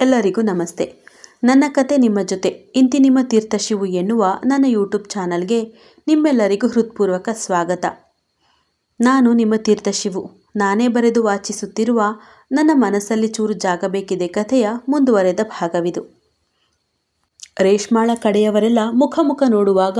ಎಲ್ಲರಿಗೂ ನಮಸ್ತೆ. ನನ್ನ ಕತೆ ನಿಮ್ಮ ಜೊತೆ. ಇಂತಿ ನಿಮ್ಮ ತೀರ್ಥಶಿವು ಎನ್ನುವ ನನ್ನ ಯೂಟ್ಯೂಬ್ ಚಾನಲ್ಗೆ ನಿಮ್ಮೆಲ್ಲರಿಗೂ ಹೃತ್ಪೂರ್ವಕ ಸ್ವಾಗತ. ನಾನು ನಿಮ್ಮ ತೀರ್ಥಶಿವು ನಾನೇ ಬರೆದು ವಾಚಿಸುತ್ತಿರುವ ನನ್ನ ಮನಸ್ಸಲ್ಲಿ ಚೂರು ಜಾಗಬೇಕಿದೆ ಕಥೆಯ ಮುಂದುವರೆದ ಭಾಗವಿದು. ರೇಷ್ಮಾಳ ಕಡೆಯವರೆಲ್ಲ ಮುಖ ಮುಖ ನೋಡುವಾಗ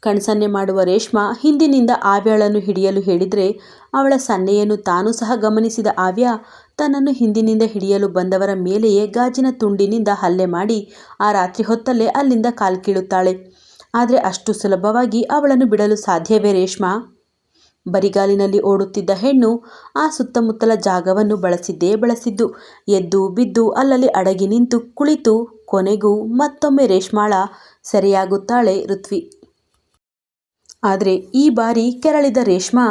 ಕಣ್ಸನ್ನೆ ಮಾಡುವ ರೇಷ್ಮಾ ಹಿಂದಿನಿಂದ ಆವ್ಯಾಳನ್ನು ಹಿಡಿಯಲು ಹೇಳಿದರೆ ಅವಳ ಸನ್ನೆಯನ್ನು ತಾನು ಸಹ ಗಮನಿಸಿದ ಆವ್ಯ ತನ್ನನ್ನು ಹಿಂದಿನಿಂದ ಹಿಡಿಯಲು ಬಂದವರ ಮೇಲೆಯೇ ಗಾಜಿನ ತುಂಡಿನಿಂದ ಹಲ್ಲೆ ಮಾಡಿ ಆ ರಾತ್ರಿ ಹೊತ್ತಲ್ಲೇ ಅಲ್ಲಿಂದ ಕಾಲ್ಕೀಳುತ್ತಾಳೆ ಆದರೆ ಅಷ್ಟು ಸುಲಭವಾಗಿ ಅವಳನ್ನು ಬಿಡಲು ಸಾಧ್ಯವೇ ರೇಷ್ಮಾ? ಬರಿಗಾಲಿನಲ್ಲಿ ಓಡುತ್ತಿದ್ದ ಹೆಣ್ಣು ಆ ಸುತ್ತಮುತ್ತಲ ಜಾಗವನ್ನು ಬಳಸಿದ್ದೇ ಬಳಸಿದ್ದು, ಎದ್ದು ಬಿದ್ದು ಅಲ್ಲಲ್ಲಿ ಅಡಗಿ ನಿಂತು ಕುಳಿತು ಕೊನೆಗೂ ಮತ್ತೊಮ್ಮೆ ರೇಷ್ಮಾಳ ಸೆರೆಯಾಗುತ್ತಾಳೆ ಋತ್ವಿ. ಆದರೆ ಈ ಬಾರಿ ಕೆರಳಿದ ರೇಷ್ಮಾ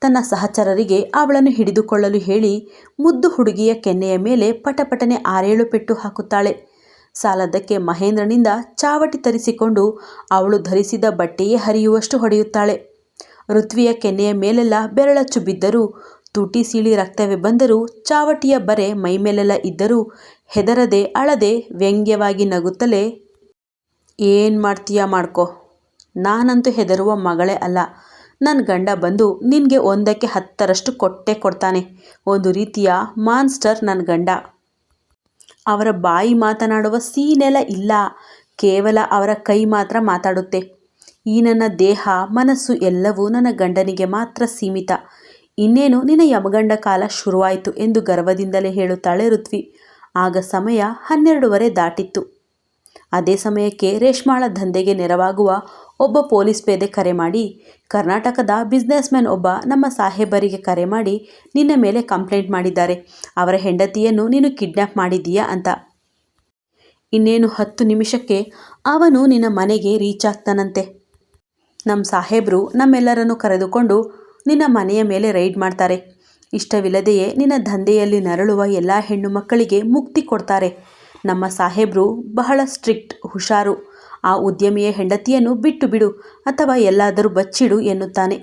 ತನ್ನ ಸಹಚರರಿಗೆ ಅವಳನ್ನು ಹಿಡಿದುಕೊಳ್ಳಲು ಹೇಳಿ ಮುದ್ದು ಹುಡುಗಿಯ ಕೆನ್ನೆಯ ಮೇಲೆ ಪಟಪಟನೆ ಆರೇಳು ಪೆಟ್ಟು ಹಾಕುತ್ತಾಳೆ. ಸಾಲದಕ್ಕೆ ಮಹೇಂದ್ರನಿಂದ ಚಾವಟಿ ತರಿಸಿಕೊಂಡು ಅವಳು ಧರಿಸಿದ ಬಟ್ಟೆಯೇ ಹರಿಯುವಷ್ಟು ಹೊಡೆಯುತ್ತಾಳೆ. ಋತ್ವಿಯ ಕೆನ್ನೆಯ ಮೇಲೆಲ್ಲ ಬೆರಳಚ್ಚು ಬಿದ್ದರೂ ತುಟಿ ಸೀಳಿ ರಕ್ತವೇ ಬಂದರೂ ಚಾವಟಿಯ ಬರೆ ಮೈಮೇಲೆಲ್ಲ ಇದ್ದರೂ ಹೆದರದೆ ಅಳದೆ ವ್ಯಂಗ್ಯವಾಗಿ ನಗುತ್ತಲೇ, ಏನು ಮಾಡ್ತೀಯ ಮಾಡ್ಕೊ. ನಾನಂತೂ ಹೆದರುವ ಮಗಳೇ ಅಲ್ಲ. ನನ್ನ ಗಂಡ ಬಂದು ನಿನಗೆ ಒಂದಕ್ಕೆ ಹತ್ತರಷ್ಟು ಕೊಟ್ಟೆ ಕೊಡ್ತಾನೆ. ಒಂದು ರೀತಿಯ ಮಾನ್ಸ್ಟರ್ ನನ್ನ ಗಂಡ. ಅವರ ಬಾಯಿ ಮಾತನಾಡುವ ಸೀನೆಲ್ಲ ಇಲ್ಲ. ಕೇವಲ ಅವರ ಕೈ ಮಾತ್ರ ಮಾತಾಡುತ್ತೆ. ಈ ನನ್ನ ದೇಹ, ಮನಸ್ಸು ಎಲ್ಲವೂ ನನ್ನ ಗಂಡನಿಗೆ ಮಾತ್ರ ಸೀಮಿತ. ಇನ್ನೇನು ನಿನ್ನ ಯಮಗಂಡ ಕಾಲ ಶುರುವಾಯಿತು ಎಂದು ಗರ್ವದಿಂದಲೇ ಹೇಳುತ್ತಾಳೆ ಋತ್ವಿ. ಆಗ ಸಮಯ ಹನ್ನೆರಡುವರೆ ದಾಟಿತ್ತು. ಅದೇ ಸಮಯಕ್ಕೆ ರೇಷ್ಮಾಳ ದಂಧೆಗೆ ನೆರವಾಗುವ ಒಬ್ಬ ಪೊಲೀಸ್ ಪೇದೆ ಕರೆ ಮಾಡಿ, ಕರ್ನಾಟಕದ ಬಿಸ್ನೆಸ್ ಮ್ಯಾನ್ ಒಬ್ಬ ನಮ್ಮ ಸಾಹೇಬರಿಗೆ ಕರೆ ಮಾಡಿ ನಿನ್ನ ಮೇಲೆ ಕಂಪ್ಲೇಂಟ್ ಮಾಡಿದ್ದಾರೆ. ಅವರ ಹೆಂಡತಿಯನ್ನು ನೀನು ಕಿಡ್ನ್ಯಾಪ್ ಮಾಡಿದ್ದೀಯಾ ಅಂತ. ಇನ್ನೇನು ಹತ್ತು ನಿಮಿಷಕ್ಕೆ ಅವನು ನಿನ್ನ ಮನೆಗೆ ರೀಚ್ ಆಗ್ತಾನಂತೆ. ನಮ್ಮ ಸಾಹೇಬರು ನಮ್ಮೆಲ್ಲರನ್ನು ಕರೆದುಕೊಂಡು ನಿನ್ನ ಮನೆಯ ಮೇಲೆ ರೈಡ್ ಮಾಡ್ತಾರೆ. ಇಷ್ಟವಿಲ್ಲದೆಯೇ ನಿನ್ನ ದಂಧೆಯಲ್ಲಿ ನರಳುವ ಎಲ್ಲ ಹೆಣ್ಣು ಮಕ್ಕಳಿಗೆ ಮುಕ್ತಿ ಕೊಡ್ತಾರೆ. ನಮ್ಮ ಸಾಹೇಬರು ಬಹಳ ಸ್ಟ್ರಿಕ್ಟ್, ಹುಷಾರು. ಆ ಉದ್ಯಮಿಯ ಹೆಂಡತಿಯನ್ನು ಬಿಟ್ಟು ಬಿಡು ಅಥವಾ ಎಲ್ಲಾದರೂ ಬಚ್ಚಿಡು ಎನ್ನುತ್ತಾನೆ.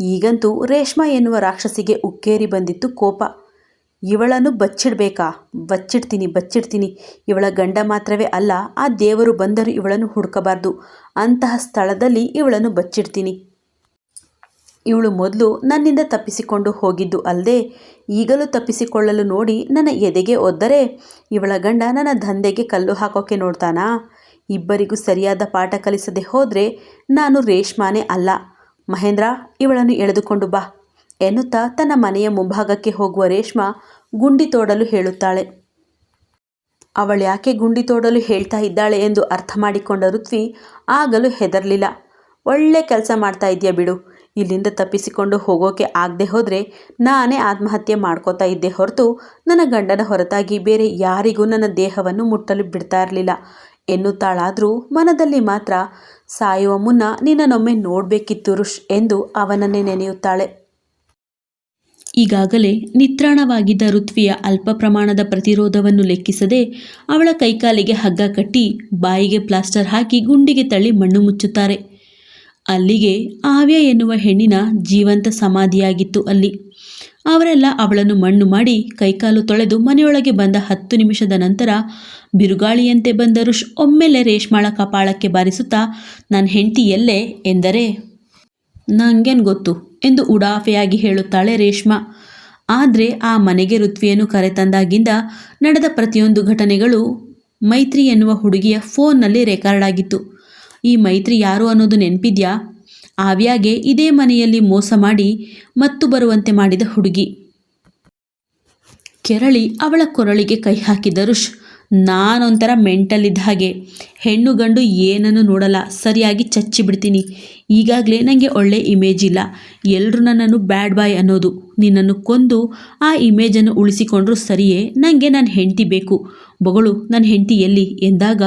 ಈಗಂತೂ ರೇಷ್ಮಾ ಎನ್ನುವ ರಾಕ್ಷಸಿಗೆ ಉಕ್ಕೇರಿ ಬಂದಿತ್ತು ಕೋಪ. ಇವಳನ್ನು ಬಚ್ಚಿಡಬೇಕಾ? ಬಚ್ಚಿಡ್ತೀನಿ ಬಚ್ಚಿಡ್ತೀನಿ. ಇವಳ ಗಂಡ ಮಾತ್ರವೇ ಅಲ್ಲ, ಆ ದೇವರು ಬಂದರೂ ಇವಳನ್ನು ಹುಡುಕಬಾರ್ದು. ಅಂತಹ ಸ್ಥಳದಲ್ಲಿ ಇವಳನ್ನು ಬಚ್ಚಿಡ್ತೀನಿ. ಇವಳು ಮೊದಲು ನನ್ನಿಂದ ತಪ್ಪಿಸಿಕೊಂಡು ಹೋಗಿದ್ದು ಅಲ್ಲದೆ ಈಗಲೂ ತಪ್ಪಿಸಿಕೊಳ್ಳಲು ನೋಡಿ ನನ್ನ ಎದೆಗೆ ಒದ್ದರೆ ಇವಳ ಗಂಡ ನನ್ನ ದಂಧೆಗೆ ಕಲ್ಲು ಹಾಕೋಕೆ ನೋಡ್ತಾನಾ? ಇಬ್ಬರಿಗೂ ಸರಿಯಾದ ಪಾಠ ಕಲಿಸದೆ ಹೋದರೆ ನಾನು ರೇಷ್ಮಾನೇ ಅಲ್ಲ. ಮಹೇಂದ್ರ, ಇವಳನ್ನು ಎಳೆದುಕೊಂಡು ಬಾ ಎನ್ನುತ್ತಾ ತನ್ನ ಮನೆಯ ಮುಂಭಾಗಕ್ಕೆ ಹೋಗುವ ರೇಷ್ಮಾ ಗುಂಡಿ ತೋಡಲು ಹೇಳುತ್ತಾಳೆ. ಅವಳ್ಯಾಕೆ ಗುಂಡಿ ತೋಡಲು ಹೇಳ್ತಾ ಇದ್ದಾಳೆ ಎಂದು ಅರ್ಥ ಮಾಡಿಕೊಂಡ ಋತ್ವಿ ಆಗಲೂ ಹೆದರಲಿಲ್ಲ. ಒಳ್ಳೆ ಕೆಲಸ ಮಾಡ್ತಾ ಇದೆಯಾ ಬಿಡು. ಇಲ್ಲಿಂದ ತಪ್ಪಿಸಿಕೊಂಡು ಹೋಗೋಕೆ ಆಗದೆ ಹೋದರೆ ನಾನೇ ಆತ್ಮಹತ್ಯೆ ಮಾಡ್ಕೋತಾ ಇದ್ದೆ ಹೊರತು ನನ್ನ ಗಂಡನ ಹೊರತಾಗಿ ಬೇರೆ ಯಾರಿಗೂ ನನ್ನ ದೇಹವನ್ನು ಮುಟ್ಟಲು ಬಿಡ್ತಾ ಇರಲಿಲ್ಲ. ಎನ್ನುತ್ತಾಳಾದರೂ ಮನದಲ್ಲಿ ಮಾತ್ರ ಸಾಯುವ ಮುನ್ನ ನಿನ್ನನ್ನೊಮ್ಮೆ ನೋಡಬೇಕಿತ್ತು ರುಷ್ ಎಂದು ಅವನನ್ನೇ ನೆನೆಯುತ್ತಾಳೆ. ಈಗಾಗಲೇ ನಿತ್ರಾಣವಾಗಿದ್ದ ಋತ್ವಿಯ ಅಲ್ಪ ಪ್ರಮಾಣದ ಪ್ರತಿರೋಧವನ್ನು ಲೆಕ್ಕಿಸದೆ ಅವಳ ಕೈಕಾಲಿಗೆ ಹಗ್ಗ ಕಟ್ಟಿ ಬಾಯಿಗೆ ಪ್ಲಾಸ್ಟರ್ ಹಾಕಿ ಗುಂಡಿಗೆ ತಳ್ಳಿ ಮಣ್ಣು ಮುಚ್ಚುತ್ತಾರೆ. ಅಲ್ಲಿಗೆ ಆವ್ಯ ಎನ್ನುವ ಹೆಣ್ಣಿನ ಜೀವಂತ ಸಮಾಧಿಯಾಗಿತ್ತು ಅಲ್ಲಿ. ಅವರೆಲ್ಲ ಅವಳನ್ನು ಮಣ್ಣು ಮಾಡಿ ಕೈಕಾಲು ತೊಳೆದು ಮನೆಯೊಳಗೆ ಬಂದ ಹತ್ತು ನಿಮಿಷದ ನಂತರ ಬಿರುಗಾಳಿಯಂತೆ ಬಂದ ಋಷ್ ಒಮ್ಮೆಲೆ ರೇಷ್ಮಾಳ ಕಪಾಳಕ್ಕೆ ಬಾರಿಸುತ್ತಾ ನನ್ನ ಹೆಂಡತಿ ಎಲ್ಲೇ? ಎಂದರೆ ನನಗೇನು ಗೊತ್ತು ಎಂದು ಉಡಾಫೆಯಾಗಿ ಹೇಳುತ್ತಾಳೆ ರೇಷ್ಮಾ. ಆದರೆ ಆ ಮನೆಗೆ ಋತ್ವಿಯನ್ನು ಕರೆತಂದಾಗಿಂದ ನಡೆದ ಪ್ರತಿಯೊಂದು ಘಟನೆಗಳು ಮೈತ್ರಿ ಎನ್ನುವ ಹುಡುಗಿಯ ಫೋನ್ನಲ್ಲಿ ರೆಕಾರ್ಡ್ ಆಗಿತ್ತು. ಈ ಮೈತ್ರಿ ಯಾರು ಅನ್ನೋದು ನೆನಪಿದ್ಯಾ? ಆವ್ಯಾಗೆ ಇದೇ ಮನೆಯಲ್ಲಿ ಮೋಸ ಮಾಡಿ ಮತ್ತು ಬರುವಂತೆ ಮಾಡಿದ ಹುಡುಗಿ. ಕೆರಳಿ ಅವಳ ಕೊರಳಿಗೆ ಕೈ ಹಾಕಿದ ಋಷ್, ನಾನೊಂಥರ ಮೆಂಟಲ್ಲಿದ್ದ ಹಾಗೆ. ಹೆಣ್ಣು ಗಂಡು ಏನನ್ನು ನೋಡಲ್ಲ, ಸರಿಯಾಗಿ ಚಚ್ಚಿ ಬಿಡ್ತೀನಿ. ಈಗಾಗಲೇ ನನಗೆ ಒಳ್ಳೆ ಇಮೇಜ್ ಇಲ್ಲ. ಎಲ್ಲರೂ ನನ್ನನ್ನು ಬ್ಯಾಡ್ ಬಾಯ್ ಅನ್ನೋದು. ನಿನ್ನನ್ನು ಕೊಂದು ಆ ಇಮೇಜನ್ನು ಉಳಿಸಿಕೊಂಡ್ರೂ ಸರಿಯೇ ನನಗೆ ನನ್ನ ಹೆಂಡತಿ ಬೇಕು. ಬೊಗಳು ನನ್ನ ಹೆಂಡತಿ ಎಲ್ಲಿ? ಎಂದಾಗ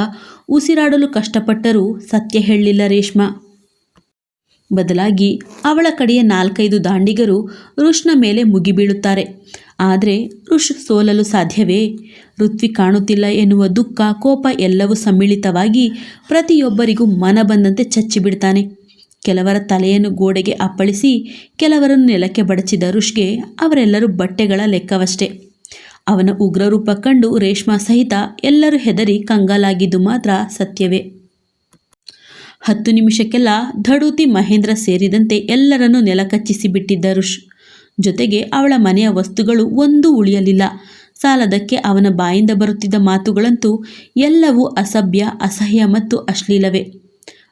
ಉಸಿರಾಡಲು ಕಷ್ಟಪಟ್ಟರೂ ಸತ್ಯ ಹೇಳಲಿಲ್ಲ ರೇಷ್ಮ. ಬದಲಾಗಿ ಅವಳ ಕಡೆಯ ನಾಲ್ಕೈದು ದಾಂಡಿಗರು ಋಷ್ನ ಮೇಲೆ ಮುಗಿಬೀಳುತ್ತಾರೆ. ಆದರೆ ಋಷ್ ಸೋಲಲು ಸಾಧ್ಯವೇ? ಋತ್ವಿ ಕಾಣುತ್ತಿಲ್ಲ ಎನ್ನುವ ದುಃಖ, ಕೋಪ ಎಲ್ಲವೂ ಸಮ್ಮಿಳಿತವಾಗಿ ಪ್ರತಿಯೊಬ್ಬರಿಗೂ ಮನ ಬಂದಂತೆ ಚಚ್ಚಿಬಿಡ್ತಾನೆ. ಕೆಲವರ ತಲೆಯನ್ನು ಗೋಡೆಗೆ ಅಪ್ಪಳಿಸಿ, ಕೆಲವರನ್ನು ನೆಲಕ್ಕೆ ಬಡಚಿದ ಋಷ್ಗೆ ಅವರೆಲ್ಲರೂ ಬಟ್ಟೆಗಳ ಲೆಕ್ಕವಷ್ಟೇ. ಅವನ ಉಗ್ರರೂಪ ಕಂಡು ರೇಷ್ಮಾ ಸಹಿತ ಎಲ್ಲರೂ ಹೆದರಿ ಕಂಗಾಲಾಗಿದ್ದು ಮಾತ್ರ ಸತ್ಯವೇ. ಹತ್ತು ನಿಮಿಷಕ್ಕೆಲ್ಲ ಧಡೂತಿ ಮಹೇಂದ್ರ ಸೇರಿದಂತೆ ಎಲ್ಲರನ್ನೂ ನೆಲಕಚ್ಚಿಸಿ ಬಿಟ್ಟಿದ್ದ ಋಷ್. ಜೊತೆಗೆ ಅವಳ ಮನೆಯ ವಸ್ತುಗಳು ಒಂದೂ ಉಳಿಯಲಿಲ್ಲ. ಸಾಲದಕ್ಕೆ ಅವನ ಬಾಯಿಂದ ಬರುತ್ತಿದ್ದ ಮಾತುಗಳಂತೂ ಎಲ್ಲವೂ ಅಸಭ್ಯ, ಅಸಹ್ಯ ಮತ್ತು ಅಶ್ಲೀಲವೇ.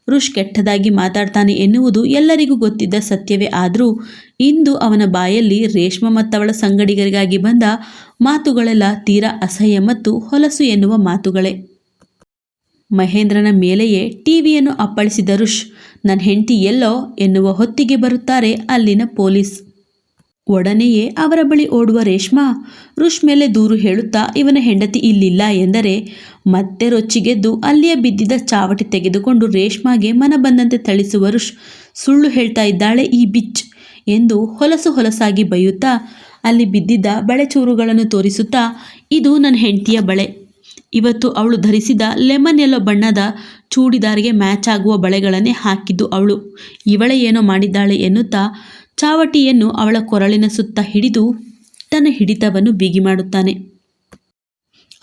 ಋಷ್ ಕೆಟ್ಟದಾಗಿ ಮಾತಾಡ್ತಾನೆ ಎನ್ನುವುದು ಎಲ್ಲರಿಗೂ ಗೊತ್ತಿದ್ದ ಸತ್ಯವೇ. ಆದರೂ ಇಂದು ಅವನ ಬಾಯಲ್ಲಿ ರೇಷ್ಮ ಮತ್ತವಳ ಸಂಗಡಿಗರಿಗಾಗಿ ಬಂದ ಮಾತುಗಳೆಲ್ಲ ತೀರಾ ಅಸಹ್ಯ ಮತ್ತು ಹೊಲಸು ಎನ್ನುವ ಮಾತುಗಳೇ. ಮಹೇಂದ್ರನ ಮೇಲೆಯೇ ಟಿವಿಯನ್ನು ಅಪ್ಪಳಿಸಿದ ರುಷ್ ನನ್ನ ಹೆಂಡತಿ ಎಲ್ಲೋ ಎನ್ನುವ ಹೊತ್ತಿಗೆ ಬರುತ್ತಾರೆ ಅಲ್ಲಿನ ಪೊಲೀಸ್. ಒಡನೆಯೇ ಅವರ ಬಳಿ ಓಡುವ ರೇಷ್ಮಾ ರುಷ್ ಮೇಲೆ ದೂರು ಹೇಳುತ್ತಾ ಇವನ ಹೆಂಡತಿ ಇಲ್ಲಿಲ್ಲ ಎಂದರೆ ಮತ್ತೆ ರೊಚ್ಚಿಗೆದ್ದು ಅಲ್ಲಿಯೇ ಬಿದ್ದಿದ್ದ ಚಾವಟಿ ತೆಗೆದುಕೊಂಡು ರೇಷ್ಮಾಗೆ ಮನ ಬಂದಂತೆ ಥಳಿಸುವ ರುಷ್ ಸುಳ್ಳು ಹೇಳ್ತಾ ಇದ್ದಾಳೆ ಈ ಬಿಚ್ ಎಂದು ಹೊಲಸು ಹೊಲಸಾಗಿ ಬೈಯುತ್ತಾ ಅಲ್ಲಿ ಬಿದ್ದಿದ್ದ ಬಳೆ ಚೂರುಗಳನ್ನು ತೋರಿಸುತ್ತಾ, ಇದು ನನ್ನ ಹೆಂಡತಿಯ ಬಳೆ. ಇವತ್ತು ಅವಳು ಧರಿಸಿದ ಲೆಮನ್ ಎಲ್ಲೋ ಬಣ್ಣದ ಚೂಡಿದಾರಿಗೆ ಮ್ಯಾಚ್ ಆಗುವ ಬಳೆಗಳನ್ನೇ ಹಾಕಿದ್ದು ಅವಳು. ಇವಳೇ ಏನೋ ಮಾಡಿದ್ದಾಳೆ ಎನ್ನುತ್ತಾ ಚಾವಟಿಯನ್ನು ಅವಳ ಕೊರಳಿನ ಸುತ್ತ ಹಿಡಿದು ತನ್ನ ಹಿಡಿತವನ್ನು ಬಿಗಿ ಮಾಡುತ್ತಾನೆ.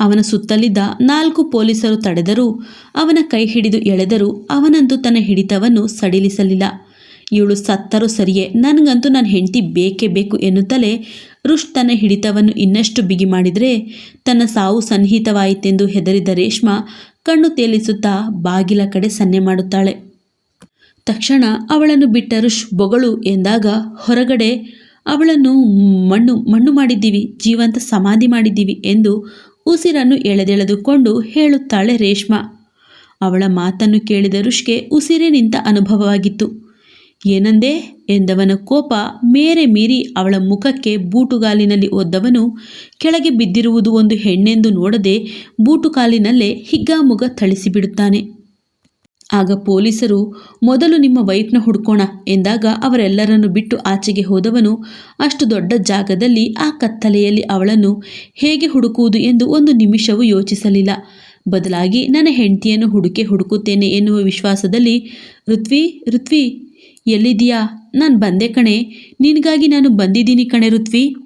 ಅವನ ಸುತ್ತಲಿದ್ದ ನಾಲ್ಕು ಪೊಲೀಸರು ತಡೆದರೂ, ಅವನ ಕೈ ಹಿಡಿದು ಎಳೆದರೂ ಅವನಂತೂ ತನ್ನ ಹಿಡಿತವನ್ನು ಸಡಿಲಿಸಲಿಲ್ಲ. ಇವಳು ಸತ್ತರೂ ಸರಿಯೇ, ನನಗಂತೂ ನನ್ನ ಹೆಂಡತಿ ಬೇಕೇ ಬೇಕು ಎನ್ನುತ್ತಲೇ ರುಷ್ ತನ್ನ ಹಿಡಿತವನ್ನು ಇನ್ನಷ್ಟು ಬಿಗಿ ಮಾಡಿದರೆ, ತನ್ನ ಸಾವು ಸನ್ನಿಹಿತವಾಯಿತೆಂದು ಹೆದರಿದ ರೇಷ್ಮಾ ಕಣ್ಣು ತೇಲಿಸುತ್ತಾ ಬಾಗಿಲ ಕಡೆ ಸನ್ನೆ ಮಾಡುತ್ತಾಳೆ. ತಕ್ಷಣ ಅವಳನ್ನು ಬಿಟ್ಟ ಬೊಗಳು ಎಂದಾಗ ಹೊರಗಡೆ ಅವಳನ್ನು ಮಣ್ಣು ಮಣ್ಣು ಮಾಡಿದ್ದೀವಿ, ಜೀವಂತ ಸಮಾಧಿ ಮಾಡಿದ್ದೀವಿ ಎಂದು ಉಸಿರನ್ನು ಎಳೆದೆಳೆದುಕೊಂಡು ಹೇಳುತ್ತಾಳೆ ರೇಷ್ಮಾ. ಅವಳ ಮಾತನ್ನು ಕೇಳಿದ ಋಷ್ಗೆ ಉಸಿರೇ ನಿಂತ ಅನುಭವವಾಗಿತ್ತು. ಏನಂದೇ? ಎಂದವನ ಕೋಪ ಮೇರೆ ಮೀರಿ ಅವಳ ಮುಖಕ್ಕೆ ಬೂಟುಗಾಲಿನಲ್ಲಿ ಒದ್ದವನು ಕೆಳಗೆ ಬಿದ್ದಿರುವುದು ಒಂದು ಹೆಣ್ಣೆಂದು ನೋಡದೆ ಬೂಟುಕಾಲಿನಲ್ಲೇ ಹಿಗ್ಗಾಮುಗ ಥಳಿಸಿಬಿಡುತ್ತಾನೆ. ಆಗ ಪೊಲೀಸರು, ಮೊದಲು ನಿಮ್ಮ ವೈಫ್ನ ಹುಡ್ಕೋಣ ಎಂದಾಗ ಅವರೆಲ್ಲರನ್ನು ಬಿಟ್ಟು ಆಚೆಗೆ ಹೋದವನು ಅಷ್ಟು ದೊಡ್ಡ ಜಾಗದಲ್ಲಿ ಆ ಕತ್ತಲೆಯಲ್ಲಿ ಅವಳನ್ನು ಹೇಗೆ ಹುಡುಕುವುದು ಎಂದು ಒಂದು ನಿಮಿಷವೂ ಯೋಚಿಸಲಿಲ್ಲ. ಬದಲಾಗಿ, ನನ್ನ ಹೆಂಡತಿಯನ್ನು ಹುಡುಕೆ ಹುಡುಕುತ್ತೇನೆ ಎನ್ನುವ ವಿಶ್ವಾಸದಲ್ಲಿ, ಋತ್ವಿ ಋತ್ವಿ ಎಲ್ಲಿದೆಯಾ ನಾನು ಬಂದೆ ಕಣೆ. ನಿನಗಾಗಿ ನಾನು ಬಂದಿದ್ದೀನಿ ಕಣೆ ಋತ್ವಿ.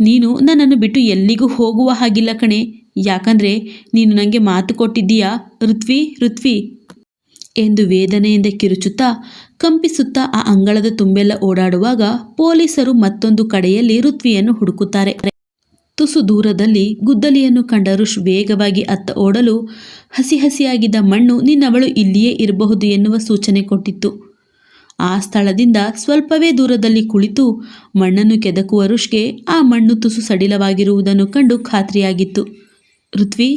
ನೀನು ನನ್ನನ್ನು ಬಿಟ್ಟು ಎಲ್ಲಿಗೂ ಹೋಗುವ ಹಾಗಿಲ್ಲ ಕಣೆ. ಯಾಕಂದರೆ, ನೀನು ನನಗೆ ಮಾತು ಕೊಟ್ಟಿದ್ದೀಯಾ? ಋತ್ವಿ ಋತ್ವಿ. ಎಂದು ವೇದನೆಯಿಂದ ಕಿರುಚುತ್ತಾ, ಕಂಪಿಸುತ್ತಾ ಆ ಅಂಗಳದ ತುಂಬೆಲ್ಲ ಓಡಾಡುವಾಗ ಪೊಲೀಸರು ಮತ್ತೊಂದು ಕಡೆಯಲ್ಲಿ ಋತ್ವಿಯನ್ನು ಹುಡುಕುತ್ತಾರೆ. ತುಸು ದೂರದಲ್ಲಿ ಗುದ್ದಲಿಯನ್ನು ಕಂಡ ಋಷ್ ವೇಗವಾಗಿ ಅತ್ತ ಓಡಲು ಹಸಿ ಹಸಿಯಾಗಿದ್ದ ಮಣ್ಣು ನಿನ್ನವಳು ಇಲ್ಲಿಯೇ ಇರಬಹುದು ಎನ್ನುವ ಸೂಚನೆ ಕೊಟ್ಟಿತ್ತು. ಆ ಸ್ಥಳದಿಂದ ಸ್ವಲ್ಪವೇ ದೂರದಲ್ಲಿ ಕುಳಿತು ಮಣ್ಣನ್ನು ಕೆದಕುವ ಋಷ್ಗೆ ಆ ಮಣ್ಣು ತುಸು ಸಡಿಲವಾಗಿರುವುದನ್ನು ಕಂಡು ಖಾತ್ರಿಯಾಗಿತ್ತು. ಋತ್ವಿ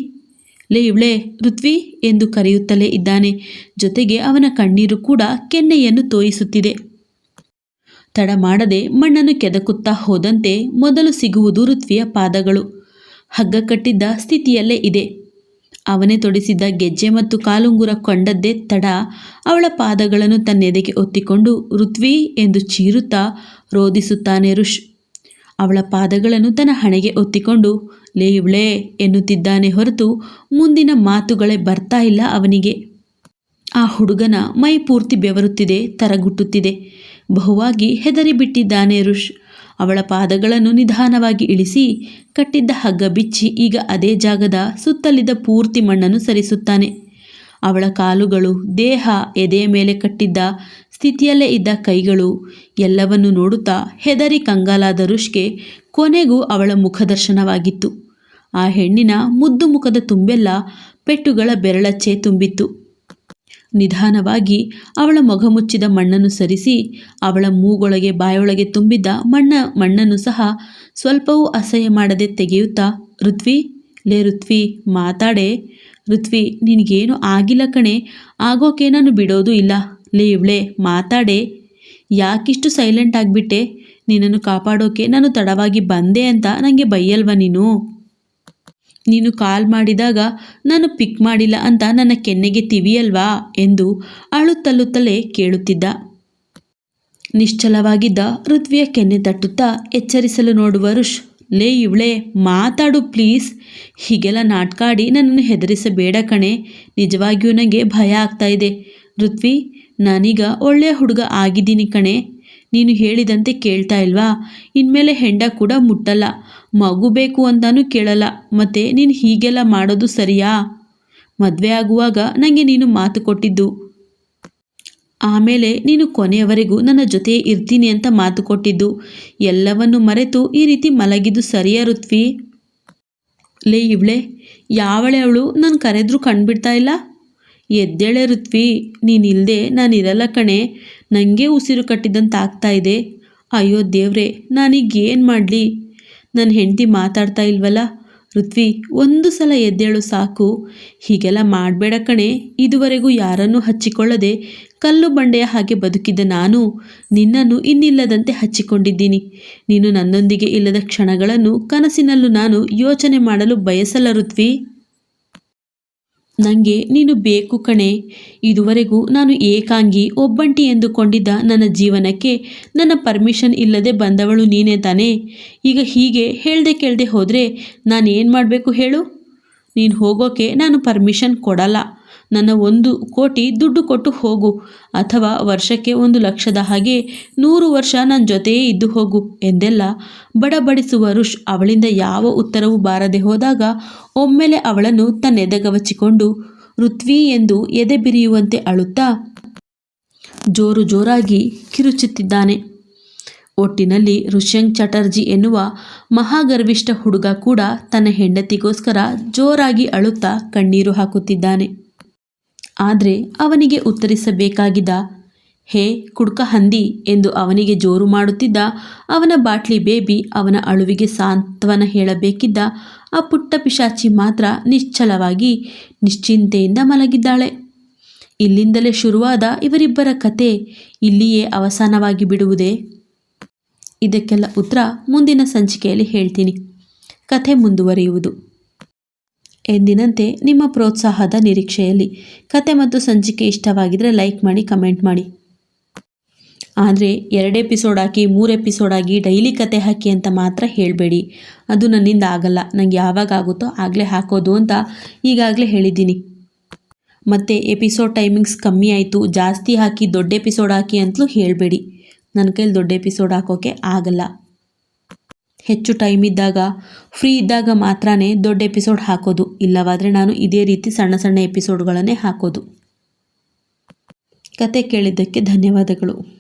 ಲೇ ಇವಳೆ, ಋತ್ವಿ ಎಂದು ಕರೆಯುತ್ತಲೇ ಇದ್ದಾನೆ. ಜೊತೆಗೆ ಅವನ ಕಣ್ಣೀರು ಕೂಡ ಕೆನ್ನೆಯನ್ನು ತೋಯಿಸುತ್ತಿದೆ. ತಡ ಮಾಡದೆ ಮಣ್ಣನ್ನು ಕೆದಕುತ್ತಾ ಹೋದಂತೆ ಮೊದಲು ಸಿಗುವುದು ಋತ್ವಿಯ ಪಾದಗಳು. ಹಗ್ಗ ಕಟ್ಟಿದ್ದ ಸ್ಥಿತಿಯಲ್ಲೇ ಇದೆ. ಅವನೇ ತೊಡಿಸಿದ್ದ ಗೆಜ್ಜೆ ಮತ್ತು ಕಾಲುಂಗುರ ಕೊಂಡದ್ದೇ ತಡ ಅವಳ ಪಾದಗಳನ್ನು ತನ್ನೆದೆಗೆ ಒತ್ತಿಕೊಂಡು ಋತ್ವಿ ಎಂದು ಚೀರುತ್ತಾ ರೋಧಿಸುತ್ತಾನೆ ಋಷ್. ಅವಳ ಪಾದಗಳನ್ನು ತನ್ನ ಹಣೆಗೆ ಒತ್ತಿಕೊಂಡು ಲೇ ಇವಳೇ ಎನ್ನುತ್ತಿದ್ದಾನೆ ಹೊರತು ಮುಂದಿನ ಮಾತುಗಳೇ ಬರ್ತಾ ಇಲ್ಲ ಅವನಿಗೆ. ಆ ಹುಡುಗನ ಮೈ ಪೂರ್ತಿ ಬೆವರುತ್ತಿದೆ, ತರಗುಟ್ಟುತ್ತಿದೆ. ಬಹುವಾಗಿ ಹೆದರಿಬಿಟ್ಟಿದ್ದಾನೆ ಋಷ್. ಅವಳ ಪಾದಗಳನ್ನು ನಿಧಾನವಾಗಿ ಇಳಿಸಿ, ಕಟ್ಟಿದ್ದ ಹಗ್ಗ ಬಿಚ್ಚಿ ಈಗ ಅದೇ ಜಾಗದ ಸುತ್ತಲಿದ್ದ ಪೂರ್ತಿ ಮಣ್ಣನ್ನು ಸರಿಸುತ್ತಾನೆ. ಅವಳ ಕಾಲುಗಳು, ದೇಹ ಎದೆಯ ಮೇಲೆ ಕಟ್ಟಿದ್ದ ಸ್ಥಿತಿಯಲ್ಲೇ ಇದ್ದ ಕೈಗಳು ಎಲ್ಲವನ್ನು ನೋಡುತ್ತಾ ಹೆದರಿ ಕಂಗಾಲಾದ ರುಷ್ಗೆ ಕೊನೆಗೂ ಅವಳ ಮುಖದರ್ಶನವಾಗಿತ್ತು. ಆ ಹೆಣ್ಣಿನ ಮುದ್ದು ಮುಖದ ತುಂಬೆಲ್ಲ ಪೆಟ್ಟುಗಳ ಬೆರಳಚ್ಚೆ ತುಂಬಿತ್ತು. ನಿಧಾನವಾಗಿ ಅವಳ ಮೊಗ ಮುಚ್ಚಿದ ಮಣ್ಣನ್ನು ಸರಿಸಿ ಅವಳ ಮೂಗೊಳಗೆ ಬಾಯೊಳಗೆ ತುಂಬಿದ್ದ ಮಣ್ಣ ಮಣ್ಣನ್ನು ಸಹ ಸ್ವಲ್ಪವೂ ಅಸಹ್ಯ ಮಾಡದೆ ತೆಗೆಯುತ್ತಾ, ಋತ್ವಿ, ಲೇ ಋತ್ವಿ, ಮಾತಾಡೆ. ಋತ್ವಿ, ನಿನಗೇನು ಆಗಿಲ್ಲ ಕಣೆ. ಆಗೋಕೆ ನಾನು ಬಿಡೋದು ಇಲ್ಲ. ಲೇ ಇವಳೆ, ಮಾತಾಡೆ. ಯಾಕಿಷ್ಟು ಸೈಲೆಂಟ್ ಆಗಿಬಿಟ್ಟೆ? ನಿನ್ನನ್ನು ಕಾಪಾಡೋಕೆ ನಾನು ತಡವಾಗಿ ಬಂದೆ ಅಂತ ನನಗೆ ಬೈಯಲ್ವ ನೀನು? ನೀನು ಕಾಲ್ ಮಾಡಿದಾಗ ನಾನು ಪಿಕ್ ಮಾಡಿಲ್ಲ ಅಂತ ನನ್ನ ಕೆನ್ನೆಗೆ ತಿವಿಯಲ್ವಾ ಎಂದು ಅಳುತ್ತಲುತ್ತಲೇ ಕೇಳುತ್ತಿದ್ದ. ನಿಶ್ಚಲವಾಗಿದ್ದ ಋತ್ವಿಯ ಕೆನ್ನೆ ತಟ್ಟುತ್ತಾ ಎಚ್ಚರಿಸಲು ನೋಡುವ ಋಷ್, ಲೇ ಇವಳೆ, ಮಾತಾಡು ಪ್ಲೀಸ್. ಹೀಗೆಲ್ಲ ನಾಟ್ಕಾಡಿ ನನ್ನನ್ನು ಹೆದರಿಸಬೇಡ ಕಣೆ. ನಿಜವಾಗಿಯೂ ನನಗೆ ಭಯ ಆಗ್ತಾ ಇದೆ. ಋತ್ವಿ ನಾನೀಗ ಒಳ್ಳೆಯ ಹುಡುಗ ಆಗಿದ್ದೀನಿ ಕಣೆ. ನೀನು ಹೇಳಿದಂತೆ ಕೇಳ್ತಾ ಇಲ್ವಾ? ಇನ್ಮೇಲೆ ಹೆಂಡ ಕೂಡ ಮುಟ್ಟಲ್ಲ. ಮಗು ಬೇಕು ಅಂತಾನೂ ಕೇಳಲ್ಲ. ಮತ್ತೆ ನೀನು ಹೀಗೆಲ್ಲ ಮಾಡೋದು ಸರಿಯಾ? ಮದುವೆ ಆಗುವಾಗ ನನಗೆ ನೀನು ಮಾತು ಕೊಟ್ಟಿದ್ದು. ಆಮೇಲೆ ನೀನು ಕೊನೆಯವರೆಗೂ ನನ್ನ ಜೊತೆ ಇರ್ತೀನಿ ಅಂತ ಮಾತು ಕೊಟ್ಟಿದ್ದು. ಎಲ್ಲವನ್ನು ಮರೆತು ಈ ರೀತಿ ಮಲಗಿದ್ದು ಸರಿಯಾ ಋತ್ವಿ? ಲೇ ಇವಳೆ, ಯಾವಳೆ ಅವಳು? ನಾನು ಕರೆದ್ರೂ ಕಂಡುಬಿಡ್ತಾ ಇಲ್ಲ? ಎದ್ದೇಳೆ ಋತ್ವಿ ನೀನಿಲ್ಲದೆ ನಾನಿರಲ್ಲ ಕಣೆ. ನನಗೆ ಉಸಿರು ಕಟ್ಟಿದಂತ ಆಗ್ತಾ ಇದೆ. ಅಯ್ಯೋ ದೇವ್ರೆ ನಾನೀಗ ಏನು ಮಾಡಲಿ? ನನ್ನ ಹೆಂಡತಿ ಮಾತಾಡ್ತಾ ಇಲ್ವಲ್ಲ? ಋತ್ವಿ, ಒಂದು ಸಲ ಎದ್ದೇಳು ಸಾಕು. ಹೀಗೆಲ್ಲ ಮಾಡಬೇಡ ಕಣೆ. ಇದುವರೆಗೂ ಯಾರನ್ನೂ ಹಚ್ಚಿಕೊಳ್ಳದೆ ಕಲ್ಲು ಬಂಡೆಯ ಹಾಗೆ ಬದುಕಿದ್ದ ನಾನು, ನಿನ್ನನ್ನು ಇನ್ನಿಲ್ಲದಂತೆ ಹಚ್ಚಿಕೊಂಡಿದ್ದೀನಿ. ನೀನು ನನ್ನೊಂದಿಗೆ ಇಲ್ಲದ ಕ್ಷಣಗಳನ್ನು ಕನಸಿನಲ್ಲೂ ನಾನು ಯೋಚನೆ ಮಾಡಲು ಬಯಸಲ್ಲ ಋತ್ವಿ. ನನಗೆ ನೀನು ಬೇಕು ಕಣೆ. ಇದುವರೆಗೂ ನಾನು ಏಕಾಂಗಿ ಒಬ್ಬಂಟಿ ಎಂದುಕೊಂಡಿದ್ದ ನನ್ನ ಜೀವನಕ್ಕೆ ನನ್ನ ಪರ್ಮಿಷನ್ ಇಲ್ಲದೆ ಬಂದವಳು ನೀನೇ ತಾನೇ. ಈಗ ಹೀಗೆ ಹೇಳ್ದೆ ಕೇಳದೆ ಹೋದರೆ ನಾನು ಏನು ಮಾಡಬೇಕು ಹೇಳು? ನೀನು ಹೋಗೋಕ್ಕೆ ನಾನು ಪರ್ಮಿಷನ್ ಕೊಡಲ್ಲ. ನನ್ನ ಒಂದು ಕೋಟಿ ದುಡ್ಡು ಕೊಟ್ಟು ಹೋಗು ಅಥವಾ ವರ್ಷಕ್ಕೆ ಒಂದು ಲಕ್ಷದ ಹಾಗೆ ನೂರು ವರ್ಷ ನನ್ನ ಜೊತೆಯೇ ಇದ್ದು ಹೋಗು ಎಂದೆಲ್ಲ ಬಡಬಡಿಸುವ ಋಷ್ ಅವಳಿಂದ ಯಾವ ಉತ್ತರವೂ ಬಾರದೆ ಹೋದಾಗ ಒಮ್ಮೆಲೆ ಅವಳನ್ನು ತನ್ನೆದೆಗವಚಿಕೊಂಡು ಋತ್ವಿ ಎಂದು ಎದೆ ಬಿರಿಯುವಂತೆ ಅಳುತ್ತಾ ಜೋರು ಜೋರಾಗಿ ಕಿರುಚುತ್ತಿದ್ದಾನೆ. ಒಟ್ಟಿನಲ್ಲಿ ಋಷ್ಯಂಗ್ ಚಟರ್ಜಿ ಎನ್ನುವ ಮಹಾಗರ್ವಿಷ್ಠ ಹುಡುಗ ಕೂಡ ತನ್ನ ಹೆಂಡತಿಗೋಸ್ಕರ ಜೋರಾಗಿ ಅಳುತ್ತಾ ಕಣ್ಣೀರು ಹಾಕುತ್ತಿದ್ದಾನೆ. ಆದರೆ ಅವನಿಗೆ ಉತ್ತರಿಸಬೇಕಾಗಿದ್ದ ಹೇ ಕುಡ್ಕ ಹಂದಿ ಎಂದು ಅವನಿಗೆ ಜೋರು ಮಾಡುತ್ತಿದ್ದ, ಅವನ ಬಾಟ್ಲಿ ಬೇಬಿ ಅವನ ಅಳುವಿಗೆ ಸಾಂತ್ವನ ಹೇಳಬೇಕಿದ್ದ, ಆ ಪುಟ್ಟ ಪಿಶಾಚಿ ಮಾತ್ರ ನಿಶ್ಚಲವಾಗಿ ನಿಶ್ಚಿಂತೆಯಿಂದ ಮಲಗಿದ್ದಾಳೆ. ಇಲ್ಲಿಂದಲೇ ಶುರುವಾದ ಇವರಿಬ್ಬರ ಕತೆ ಇಲ್ಲಿಯೇ ಅವಸಾನವಾಗಿ ಬಿಡುವುದೇ? ಇದಕ್ಕೆಲ್ಲ ಉತ್ತರ ಮುಂದಿನ ಸಂಚಿಕೆಯಲ್ಲಿ ಹೇಳ್ತೀನಿ. ಕಥೆ ಮುಂದುವರಿಯುವುದು. ಎಂದಿನಂತೆ ನಿಮ್ಮ ಪ್ರೋತ್ಸಾಹದ ನಿರೀಕ್ಷೆಯಲ್ಲಿ. ಕತೆ ಮತ್ತು ಸಂಚಿಕೆ ಇಷ್ಟವಾಗಿದ್ದರೆ ಲೈಕ್ ಮಾಡಿ, ಕಮೆಂಟ್ ಮಾಡಿ. ಆದರೆ ಎರಡು ಎಪಿಸೋಡ್ ಹಾಕಿ, ಮೂರು ಎಪಿಸೋಡ್ ಆಗಿ ಡೈಲಿ ಕತೆ ಹಾಕಿ ಅಂತ ಮಾತ್ರ ಹೇಳಬೇಡಿ. ಅದು ನನ್ನಿಂದ ಆಗಲ್ಲ. ನನಗೆ ಯಾವಾಗ ಆಗುತ್ತೋ ಆಗಲೇ ಹಾಕೋದು ಅಂತ ಈಗಾಗಲೇ ಹೇಳಿದ್ದೀನಿ. ಮತ್ತು ಎಪಿಸೋಡ್ ಟೈಮಿಂಗ್ಸ್ ಕಮ್ಮಿ ಆಯಿತು. ಜಾಸ್ತಿ ಹಾಕಿ, ದೊಡ್ಡ ಎಪಿಸೋಡ್ ಹಾಕಿ ಅಂತಲೂ ಹೇಳಬೇಡಿ. ನನ್ನ ಕೈಲಿ ದೊಡ್ಡ ಎಪಿಸೋಡ್ ಹಾಕೋಕೆ ಆಗಲ್ಲ. ಹೆಚ್ಚು ಟೈಮ್ ಇದ್ದಾಗ, ಫ್ರೀ ಇದ್ದಾಗ ಮಾತ್ರ ದೊಡ್ಡ ಎಪಿಸೋಡ್ ಹಾಕೋದು. ಇಲ್ಲವಾದರೆ ನಾನು ಇದೇ ರೀತಿ ಸಣ್ಣ ಸಣ್ಣ ಎಪಿಸೋಡ್ಗಳನ್ನೇ ಹಾಕೋದು. ಕತೆ ಕೇಳಿದ್ದಕ್ಕೆ ಧನ್ಯವಾದಗಳು.